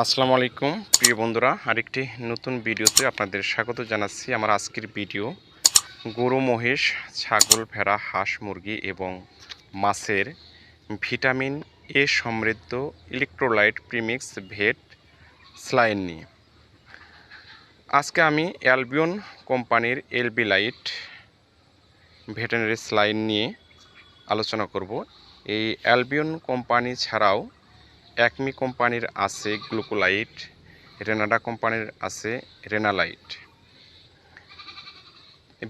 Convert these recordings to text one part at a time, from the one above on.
আসসালামু আলাইকুম, প্রিয় বন্ধুরা। আরেকটি নতুন ভিডিওতে আপনাদের স্বাগত জানাচ্ছি। আমার আজকের ভিডিও গরু, মহিষ, ছাগল, ভেড়া, হাঁস, মুরগি এবং মাছের ভিটামিন এ সমৃদ্ধ ইলেকট্রোলাইট প্রিমিক্স ভেট স্লাইন নিয়ে। আজকে আমি অ্যালবিয়ন কোম্পানির এলবি লাইট ভেটেনারি স্লাইন নিয়ে আলোচনা করব। এই অ্যালবিয়ন কোম্পানি ছাড়াও একমি কোম্পানির আছে গ্লুকোলাইট, রেনাডা কোম্পানির আছে রেনালাইট।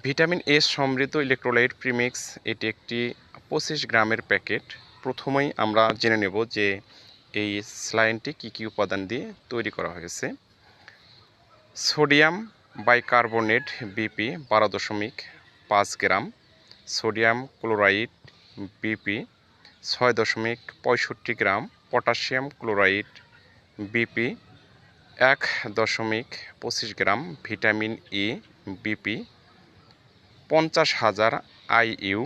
ভিটামিন এ সমৃদ্ধ ইলেকট্রোলাইট প্রিমিক্স, এটি একটি পঁচিশ গ্রামের প্যাকেট। প্রথমেই আমরা জেনে নেব যে এই স্লাইনটি কী কী উপাদান দিয়ে তৈরি করা হয়েছে। সোডিয়াম বাইকার্বনেট বিপি বারো দশমিক পাঁচ গ্রাম, সোডিয়াম ক্লোরাইড বিপি ছয় দশমিক পঁয়ষট্টি গ্রাম পটাশিয়াম ক্লোরাইড, বিপি, এক দশমিক পঁচিশ গ্রাম ভিটামিন ই বিপি, পঞ্চাশ হাজার আইইউ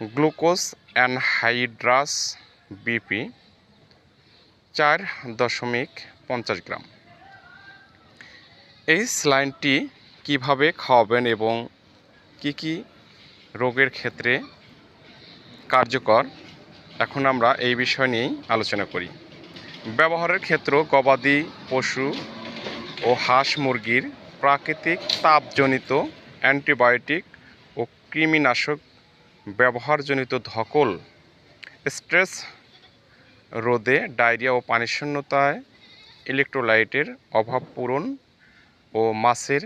গ্লুকোজ অ্যানহাইড্রাস, বিপি, চার দশমিক পঞ্চাশ গ্রাম। এই স্লাইনটি কীভাবে খাওয়াবেন এবং কি কি রোগের ক্ষেত্রে কার্যকর? এখন আমরা এই বিষয় নিয়েই আলোচনা করি। ব্যবহারের ক্ষেত্র গবাদি পশু ও হাঁস মুরগির প্রাকৃতিক তাপজনিত অ্যান্টিবায়োটিক ও কৃমিনাশক ব্যবহারজনিত ধকল, স্ট্রেস রোধে ডায়রিয়া ও পানিশূন্যতায় ইলেকট্রোলাইটের অভাব পূরণ ও মাছের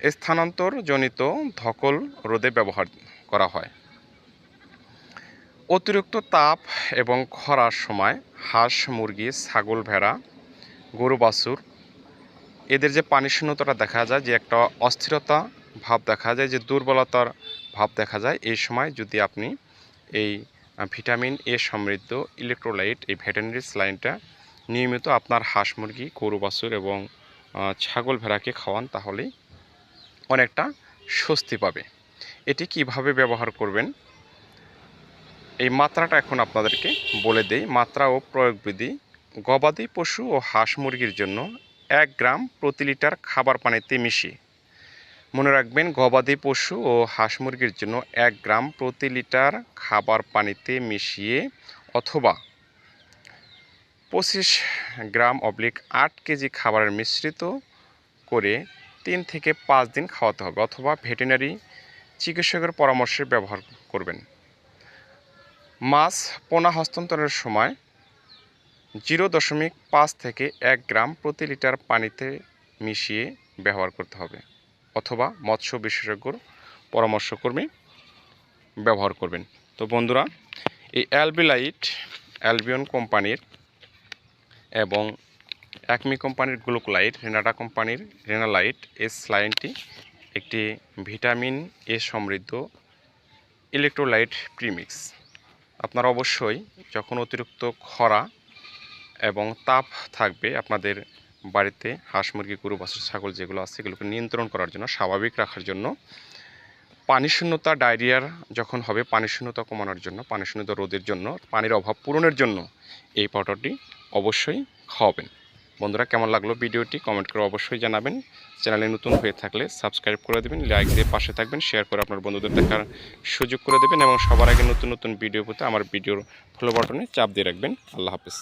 স্থানান্তরজনিত ধকল রোধে ব্যবহার করা হয়। অতিরিক্ত তাপ এবং খরার সময় হাঁস, মুরগি, ছাগল, ভেড়া, গরু, বাছুর, এদের যে পানি শূন্যতাটা দেখা যায়, যে একটা অস্থিরতা ভাব দেখা যায়, যে দুর্বলতার ভাব দেখা যায়, এই সময় যদি আপনি এই ভিটামিন এ সমৃদ্ধ ইলেকট্রোলাইট এই ভেটেনারি স্লাইনটা নিয়মিত আপনার হাঁস, মুরগি, গরু, বাছুর এবং ছাগল, ভেড়াকে খাওয়ান, তাহলেই অনেকটা স্বস্তি পাবে। এটি কীভাবে ব্যবহার করবেন? এই মাত্রাটা এখন আপনাদেরকে বলে দেই। মাত্রা ও প্রয়োগবিধি গবাদি পশু ও হাঁস মুরগির জন্য এক গ্রাম প্রতি লিটার খাবার পানিতে মিশিয়ে। মনে রাখবেন, গবাদি পশু ও হাঁস মুরগির জন্য এক গ্রাম প্রতি লিটার খাবার পানিতে মিশিয়ে অথবা পঁচিশ গ্রাম অবলিক আট কেজি খাবারের মিশ্রিত করে তিন থেকে পাঁচ দিন খাওয়াতে হবে অথবা ভেটেনারি চিকিৎসকের পরামর্শে ব্যবহার করবেন। মাছ পোনা হস্তান্তরের সময় জিরো দশমিক পাঁচ থেকে এক গ্রাম প্রতি লিটার পানিতে মিশিয়ে ব্যবহার করতে হবে অথবা মৎস্য বিশেষজ্ঞর পরামর্শকর্মী ব্যবহার করবেন। তো বন্ধুরা, এই অ্যালবিলাইট, অ্যালবিয়ন কোম্পানির এবং একমি কোম্পানির গ্লুকোলাইট, রেনাডা কোম্পানির রেনালাইট এস লাইনটি একটি ভিটামিন এ সমৃদ্ধ ইলেকট্রোলাইট প্রিমিক্স। আপনারা অবশ্যই যখন অতিরিক্ত খরা এবং তাপ থাকবে আপনাদের বাড়িতে হাঁস, মুরগি, গরু, বাছুর, ছাগল যেগুলো আছে সেগুলোকে নিয়ন্ত্রণ করার জন্য, স্বাভাবিক রাখার জন্য পানিশূন্যতা, ডায়রিয়ার যখন হবে, পানিশূন্যতা কমানোর জন্য পানি শূন্যতা রোধের জন্য, পানির অভাব পূরণের জন্য এই পাউডারটি অবশ্যই খাওয়াবেন। বন্ধুরা কেমন লাগল ভিডিওটি কমেন্ট করে অবশ্যই জানাবেন। চ্যানেলে নতুন হয়ে থাকলে সাবস্ক্রাইব করে দেবেন, লাইক দিয়ে পাশে থাকবেন শেয়ার করে আপনার বন্ধুদের দেখার সুযোগ করে দেবেন এবং সবার আগে নতুন নতুন ভিডিও পেতে আমার ভিডিওর ফলো বাটনে চাপ দিয়ে রাখবেন। আল্লাহ হাফিজ।